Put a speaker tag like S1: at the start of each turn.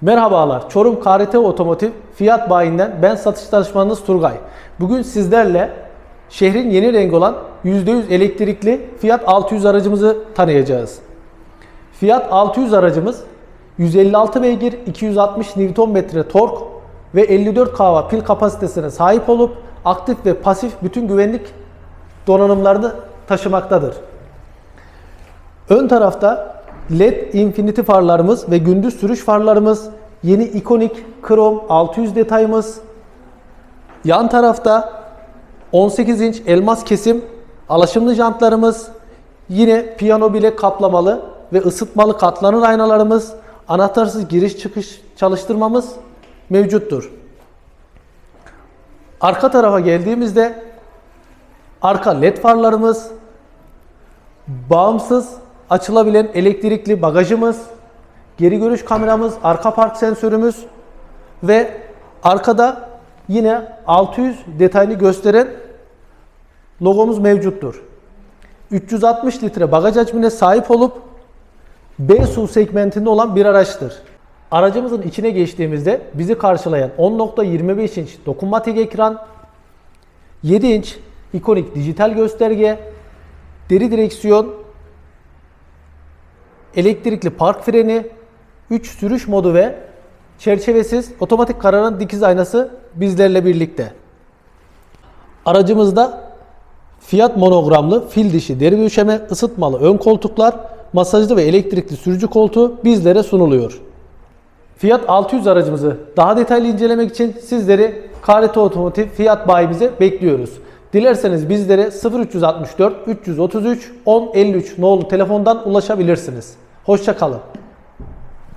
S1: Merhabalar, Çorum KRT Otomotiv Fiyat Bayi'nden ben satış danışmanınız Turgay. Bugün sizlerle şehrin yeni rengi olan %100 elektrikli Fiat 600 aracımızı tanıyacağız. Fiat 600 aracımız 156 beygir, 260 Nm tork ve 54 kW pil kapasitesine sahip olup aktif ve pasif bütün güvenlik donanımlarını taşımaktadır. Ön tarafta LED infinity farlarımız ve gündüz sürüş farlarımız, yeni ikonik krom 600 detayımız. Yan tarafta 18 inç elmas kesim alaşımlı jantlarımız, yine piyano bilek kaplamalı ve ısıtmalı katlanır aynalarımız, anahtarsız giriş çıkış çalıştırmamız mevcuttur. Arka tarafa geldiğimizde arka led farlarımız, bağımsız açılabilen elektrikli bagajımız, geri görüş kameramız, arka park sensörümüz ve arkada yine 600 detaylı gösteren logomuz mevcuttur. 360 litre bagaj hacmine sahip olup B SUV segmentinde olan bir araçtır. Aracımızın içine geçtiğimizde bizi karşılayan 10.25 inç dokunmatik ekran, 7 inç ikonik dijital gösterge, deri direksiyon, elektrikli park freni, 3 sürüş modu ve çerçevesiz otomatik kararan dikiz aynası bizlerle birlikte. Aracımızda Fiat monogramlı fil dişi deri döşeme ısıtmalı ön koltuklar, masajlı ve elektrikli sürücü koltuğu bizlere sunuluyor. Fiat 600 aracımızı daha detaylı incelemek için sizleri KRT Otomotiv Fiat bayimize bekliyoruz. Dilerseniz bizlere 0364 333 1053 nolu telefondan ulaşabilirsiniz. Hoşçakalın.